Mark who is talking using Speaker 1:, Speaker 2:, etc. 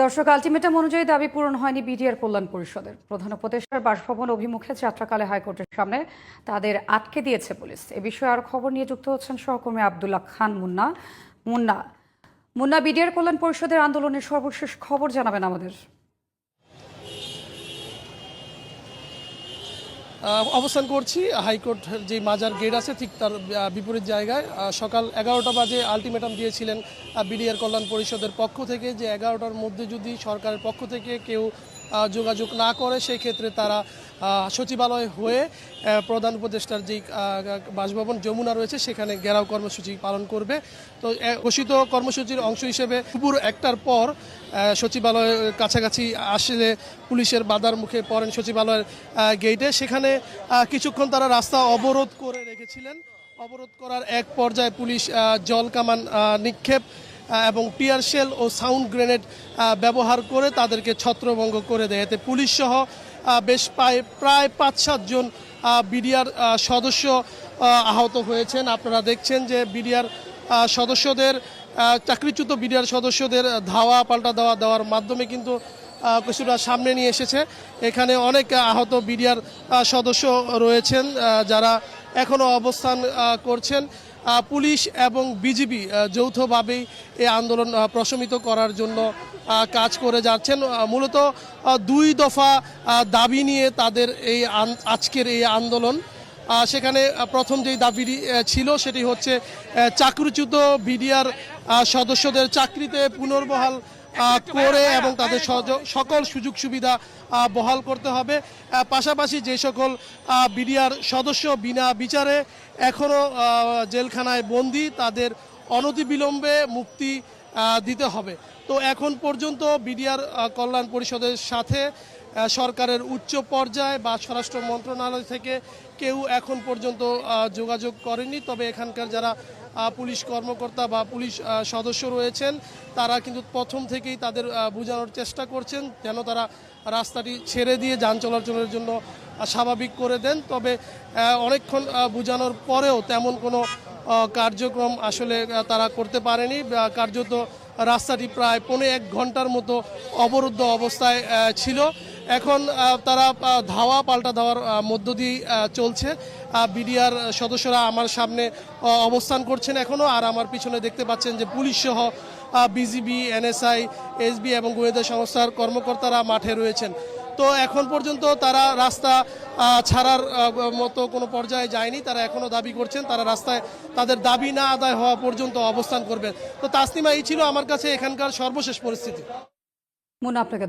Speaker 1: দর্শক আলটিমেটাম অনুযায়ী দাবি পূরণ হয়নি বিডিআর কল্যাণ পরিষদের। প্রধান উপদেষ্টার বাসভবন অভিমুখে যাত্রাকালে হাইকোর্টের সামনে তাদের আটকে দিয়েছে পুলিশ। এ বিষয়ে আরও খবর নিয়ে যুক্ত হচ্ছেন সহকর্মী আবদুল্লাহ খান মুন্না। মুন্না মুন্না, বিডিআর কল্যাণ পরিষদের আন্দোলনের সর্বশেষ খবর জানাবেন আমাদের।
Speaker 2: অবস্থান করছি। হাইকোর্ট যে মাজার গেট আছে, ঠিক তার বিপরীত জায়গায়। সকাল এগারোটা বাজে আলটিমেটাম দিয়েছিলেন বিডিআর কল্যাণ পরিষদের পক্ষ থেকে যে এগারোটার মধ্যে যদি সরকারের পক্ষ থেকে কেউ যোগাযোগ না করে সেই ক্ষেত্রে তারা সচিবালয় হয়ে প্রধান উপদেষ্টার যে বাসভবন যমুনা রয়েছে, সেখানে ঘেরাও কর্মসূচি পালন করবে। তো ঘোষিত কর্মসূচির অংশ হিসেবে দুপুর একটার পর সচিবালয়ের কাছাকাছি আসলে পুলিশের বাধার মুখে পড়েন সচিবালয়ের গেটে সেখানে কিছুক্ষণ তারা রাস্তা অবরোধ করে রেখেছিলেন। অবরোধ করার এক পর্যায়ে পুলিশ জল কামান নিক্ষেপ এবং টিয়ার শেল ও সাউন্ড গ্রেনেড ব্যবহার করে তাদেরকে ছত্রভঙ্গ করে দেয়। এতে পুলিশ সহ বেশ প্রায় প্রায় পাঁচ সাতজন বিডিআর সদস্য আহত হয়েছেন। আপনারা দেখছেন যে বিডিআর সদস্যদের চাকরিচ্যুত বিডিআর সদস্যদের ধাওয়া, পাল্টা দেওয়া দেওয়ার মাধ্যমে কিন্তু কিছুটা সামনে নিয়ে এসেছে। এখানে অনেক আহত বিডিআর সদস্য রয়েছেন যারা এখনও অবস্থান করছেন। পুলিশ এবং বিজিবি যৌথভাবেই এই আন্দোলন প্রশমিত করার জন্য কাজ করে যাচ্ছেন। মূলত দুই দফা দাবি নিয়ে তাদের এই আজকের এই আন্দোলন। সেখানে প্রথম যেই দাবিটি ছিল সেটি হচ্ছে চাকরিচ্যুত বিডিআর সদস্যদের চাকরিতে পুনর্বহাল করে এবং তাদের সকল সুযোগ সুবিধা বহাল করতে হবে। পাশাপাশি যে সকল বিডিআর সদস্য বিনা বিচারে এখনও জেলখানায় বন্দি তাদের অনতিবিলম্বে মুক্তি দিতে হবে। তো এখন পর্যন্ত বিডিআর কল্যাণ পরিষদের সাথে সরকারের উচ্চ পর্যায়ে বা স্বরাষ্ট্র মন্ত্রণালয় থেকে কেউ এখন পর্যন্ত যোগাযোগ করেনি। তবে এখানকার যারা পুলিশ কর্মকর্তা বা পুলিশ সদস্য রয়েছেন, তারা কিন্তু প্রথম থেকেই তাদের বোঝানোর চেষ্টা করছেন যেন তারা রাস্তাটি ছেড়ে দিয়ে যান চলাচলের জন্য স্বাভাবিক করে দেন। তবে অনেকক্ষণ বোঝানোর পরেও তেমন কোনো কার্যক্রম আসলে তারা করতে পারেনি। কার্যত রাস্তাটি প্রায় পৌনে এক ঘণ্টার মতো অবরুদ্ধ অবস্থায় ছিল। এখন তারা ধাওয়া পাল্টা দেওয়ার আহ, মধ্য দিয়ে চলছে। বিডিআর সদস্যরা আমার সামনে অবস্থান করছেন এখনও আর আমার পিছনে দেখতে পাচ্ছেন যে পুলিশ সহ বিজিবি এনএসআই এসবি এবং গোয়েন্দা সংস্থার কর্মকর্তারা মাঠে রয়েছেন। তো এখন পর্যন্ত তারা রাস্তা ছাড়ার মতো কোনো পর্যায়ে যায়নি। তারা এখনও দাবি করছেন তারা রাস্তায় তাদের দাবি না আদায় হওয়া পর্যন্ত অবস্থান করবেন। তো তাসনিমা এই ছিল আমার কাছে এখানকার সর্বশেষ পরিস্থিতি।
Speaker 1: মুন্না আপনাকে